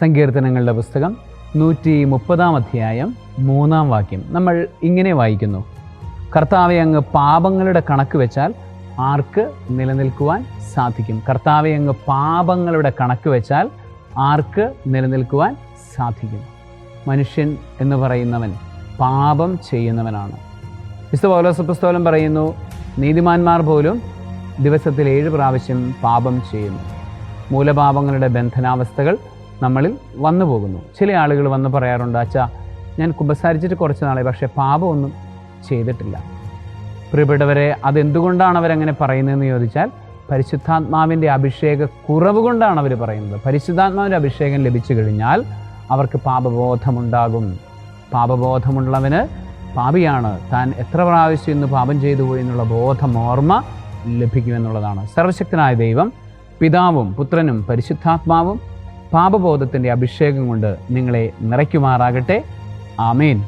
സങ്കീർത്തനങ്ങളുടെ പുസ്തകം നൂറ്റി മുപ്പതാം അധ്യായം മൂന്നാം വാക്യം നമ്മൾ ഇങ്ങനെ വായിക്കുന്നു. കർത്താവെ അങ്ങ് പാപങ്ങളുടെ കണക്ക് വെച്ചാൽ ആർക്ക് നിലനിൽക്കുവാൻ സാധിക്കും? കർത്താവെ അങ്ങ് പാപങ്ങളുടെ കണക്ക് വെച്ചാൽ ആർക്ക് നിലനിൽക്കുവാൻ സാധിക്കും? മനുഷ്യൻ എന്ന് പറയുന്നവൻ പാപം ചെയ്യുന്നവനാണ്. വിശുദ്ധ പൗലോസ് പുസ്തകം പറയുന്നു നീതിമാന്മാർ പോലും ദിവസത്തിൽ ഏഴ് പ്രാവശ്യം പാപം ചെയ്യുന്നു. മൂലപാപങ്ങളുടെ ബന്ധനാവസ്ഥകൾ നമ്മളിൽ വന്നു പോകുന്നു. ചില ആളുകൾ വന്ന് പറയാറുണ്ട് അച്ഛാ ഞാൻ കുമ്പസാരിച്ചിട്ട് കുറച്ച് നാളെ പക്ഷേ പാപമൊന്നും ചെയ്തിട്ടില്ല. പ്രിയപ്പെട്ടവരെ അതെന്തുകൊണ്ടാണ് അവരങ്ങനെ പറയുന്നതെന്ന് ചോദിച്ചാൽ പരിശുദ്ധാത്മാവിന്റെ അഭിഷേക കുറവ് കൊണ്ടാണ് അവർ പറയുന്നത്. പരിശുദ്ധാത്മാവിന്റെ അഭിഷേകം ലഭിച്ചു കഴിഞ്ഞാൽ അവർക്ക് പാപബോധമുണ്ടാകും. പാപബോധമുള്ളവന് പാപിയാണ്. താൻ എത്ര പ്രാവശ്യം ഇന്ന് പാപം ചെയ്തു പോയി എന്നുള്ള ബോധം ഓർമ്മ ലഭിക്കുമെന്നുള്ളതാണ്. സർവശക്തനായ ദൈവം പിതാവും പുത്രനും പരിശുദ്ധാത്മാവും പാപബോധത്തിന്റെ അഭിഷേകം കൊണ്ട് നിങ്ങളെ നിറയ്ക്കുമാറാകട്ടെ. ആമേൻ.